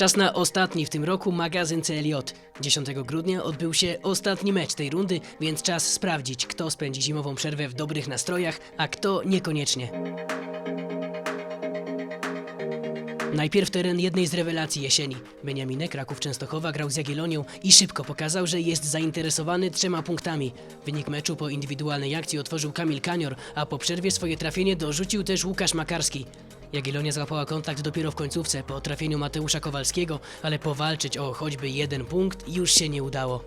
Czas na ostatni w tym roku magazyn CLJ. 10 grudnia odbył się ostatni mecz tej rundy, więc czas sprawdzić, kto spędzi zimową przerwę w dobrych nastrojach, a kto niekoniecznie. Najpierw teren jednej z rewelacji jesieni. Beniaminek Kraków Częstochowa grał z Jagiellonią i szybko pokazał, że jest zainteresowany trzema punktami. Wynik meczu po indywidualnej akcji otworzył Kamil Kanior, a po przerwie swoje trafienie dorzucił też Łukasz Makarski. Jagiellonia złapała kontakt dopiero w końcówce po trafieniu Mateusza Kowalskiego, ale powalczyć o choćby jeden punkt już się nie udało.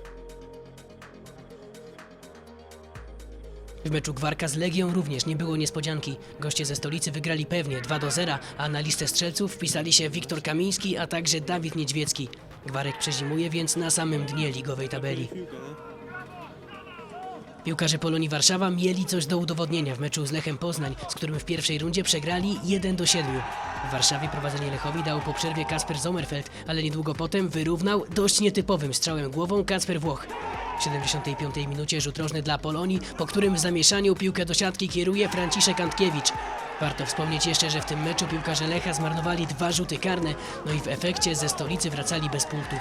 W meczu Gwarka z Legią również nie było niespodzianki. Goście ze stolicy wygrali pewnie 2 do 0, a na listę strzelców wpisali się Wiktor Kamiński, a także Dawid Niedźwiecki. Gwarek przezimuje więc na samym dnie ligowej tabeli. Piłkarze Polonii Warszawa mieli coś do udowodnienia w meczu z Lechem Poznań, z którym w pierwszej rundzie przegrali 1 do 7. W Warszawie prowadzenie Lechowi dał po przerwie Kasper Sommerfeld, ale niedługo potem wyrównał dość nietypowym strzałem głową Kacper Włoch. W 75 minucie rzut rożny dla Polonii, po którym w zamieszaniu piłkę do siatki kieruje Franciszek Antkiewicz. Warto wspomnieć jeszcze, że w tym meczu piłkarze Lecha zmarnowali dwa rzuty karne, no i w efekcie ze stolicy wracali bez punktów.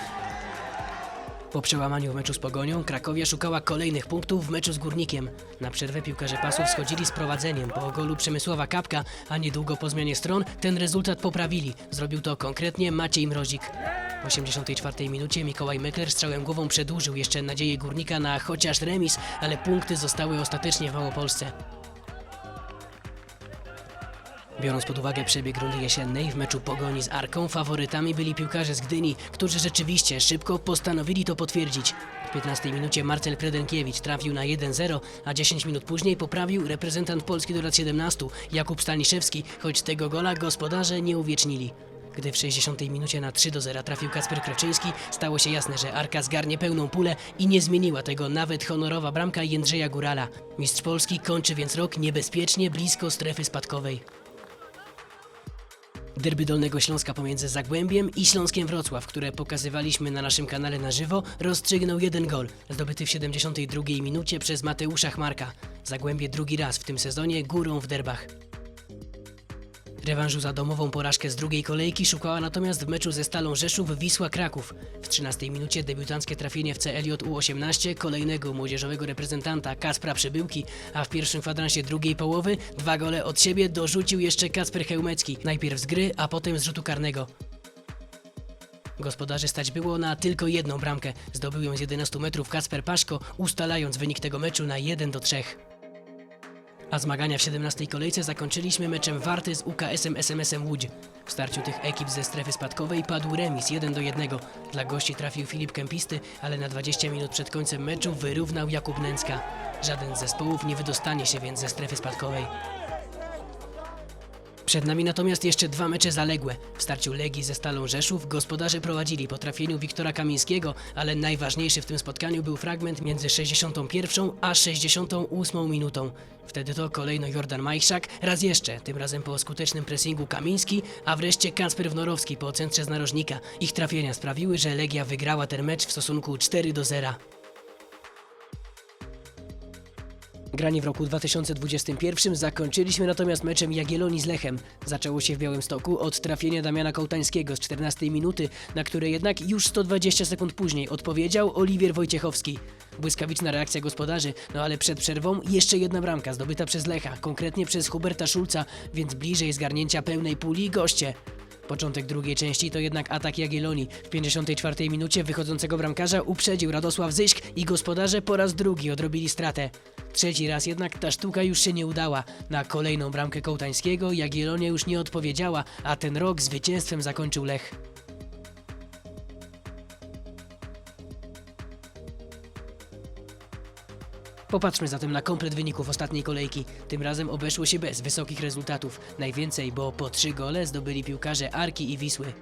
Po przełamaniu w meczu z Pogonią, Krakowia szukała kolejnych punktów w meczu z Górnikiem. Na przerwę piłkarze pasów schodzili z prowadzeniem po golu Przemysława Kapka, a niedługo po zmianie stron ten rezultat poprawili. Zrobił to konkretnie Maciej Mrozik. W 84 minucie Mikołaj Mekler strzałem głową przedłużył jeszcze nadzieję Górnika na chociaż remis, ale punkty zostały ostatecznie w Małopolsce. Biorąc pod uwagę przebieg rundy jesiennej, w meczu Pogoni z Arką faworytami byli piłkarze z Gdyni, którzy rzeczywiście szybko postanowili to potwierdzić. W 15 minucie Marcel Kredenkiewicz trafił na 1-0, a 10 minut później poprawił reprezentant Polski do lat 17, Jakub Staniszewski, choć tego gola gospodarze nie uwiecznili. Gdy w 60 minucie na 3 do 0 trafił Kasper Kroczyński, stało się jasne, że Arka zgarnie pełną pulę i nie zmieniła tego nawet honorowa bramka Jędrzeja Górala. Mistrz Polski kończy więc rok niebezpiecznie blisko strefy spadkowej. Derby Dolnego Śląska pomiędzy Zagłębiem i Śląskiem Wrocław, które pokazywaliśmy na naszym kanale na żywo, rozstrzygnął jeden gol, zdobyty w 72 minucie przez Mateusza Chmarka. Zagłębie drugi raz w tym sezonie górą w derbach. Rewanżu za domową porażkę z drugiej kolejki szukała natomiast w meczu ze Stalą Rzeszów Wisła Kraków. W 13 minucie debiutanckie trafienie w CLJ U18 kolejnego młodzieżowego reprezentanta Kaspra Przybyłki, a w pierwszym kwadransie drugiej połowy dwa gole od siebie dorzucił jeszcze Kacper Hełmecki, najpierw z gry, a potem z rzutu karnego. Gospodarzy stać było na tylko jedną bramkę. Zdobył ją z 11 metrów Kacper Paszko, ustalając wynik tego meczu na 1 do 3. A zmagania w 17 kolejce zakończyliśmy meczem Warty z UKS-em SMS-em Łódź. W starciu tych ekip ze strefy spadkowej padł remis 1 do 1. Dla gości trafił Filip Kempisty, ale na 20 minut przed końcem meczu wyrównał Jakub Nęcka. Żaden z zespołów nie wydostanie się więc ze strefy spadkowej. Przed nami natomiast jeszcze dwa mecze zaległe. W starciu Legii ze Stalą Rzeszów gospodarze prowadzili po trafieniu Wiktora Kamińskiego, ale najważniejszy w tym spotkaniu był fragment między 61 a 68 minutą. Wtedy to kolejno Jordan Majszak, raz jeszcze, tym razem po skutecznym pressingu Kamiński, a wreszcie Kacper Wnorowski po centrze z narożnika. Ich trafienia sprawiły, że Legia wygrała ten mecz w stosunku 4 do 0. Granie w roku 2021 zakończyliśmy natomiast meczem Jagiellonii z Lechem. Zaczęło się w Białymstoku od trafienia Damiana Kołtańskiego z 14 minuty, na które jednak już 120 sekund później odpowiedział Oliwier Wojciechowski. Błyskawiczna reakcja gospodarzy, no ale przed przerwą jeszcze jedna bramka zdobyta przez Lecha, konkretnie przez Huberta Szulca, więc bliżej zgarnięcia pełnej puli goście. Początek drugiej części to jednak atak Jagiellonii. W 54 minucie wychodzącego bramkarza uprzedził Radosław Zyśk i gospodarze po raz drugi odrobili stratę. Trzeci raz jednak ta sztuka już się nie udała. Na kolejną bramkę Kołtańskiego Jagiellonia już nie odpowiedziała, a ten rok zwycięstwem zakończył Lech. Popatrzmy zatem na komplet wyników ostatniej kolejki. Tym razem obeszło się bez wysokich rezultatów. Najwięcej, bo po trzy gole zdobyli piłkarze Arki i Wisły.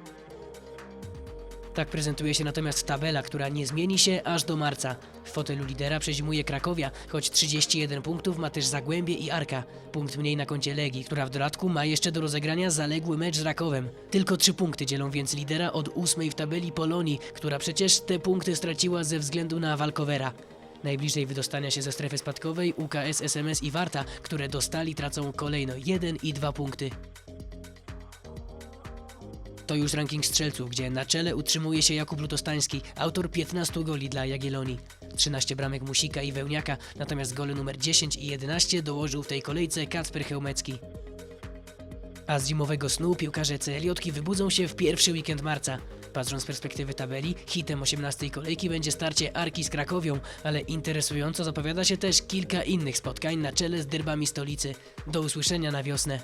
Tak prezentuje się natomiast tabela, która nie zmieni się aż do marca. W fotelu lidera przezimuje Krakowia, choć 31 punktów ma też Zagłębie i Arka. Punkt mniej na koncie Legii, która w dodatku ma jeszcze do rozegrania zaległy mecz z Rakowem. Tylko trzy punkty dzielą więc lidera od ósmej w tabeli Polonii, która przecież te punkty straciła ze względu na Walkowera. Najbliżej wydostania się ze strefy spadkowej UKS, SMS i Warta, które dostali tracą kolejno 1 i 2 punkty. To już ranking strzelców, gdzie na czele utrzymuje się Jakub Lutostański, autor 15 goli dla Jagiellonii. 13 bramek Musika i Wełniaka, natomiast gole numer 10 i 11 dołożył w tej kolejce Kacper Chełmecki. A z zimowego snu piłkarze CLJ wybudzą się w pierwszy weekend marca. Patrząc z perspektywy tabeli, hitem 18 kolejki będzie starcie Arki z Krakowią, ale interesująco zapowiada się też kilka innych spotkań na czele z derbami stolicy. Do usłyszenia na wiosnę.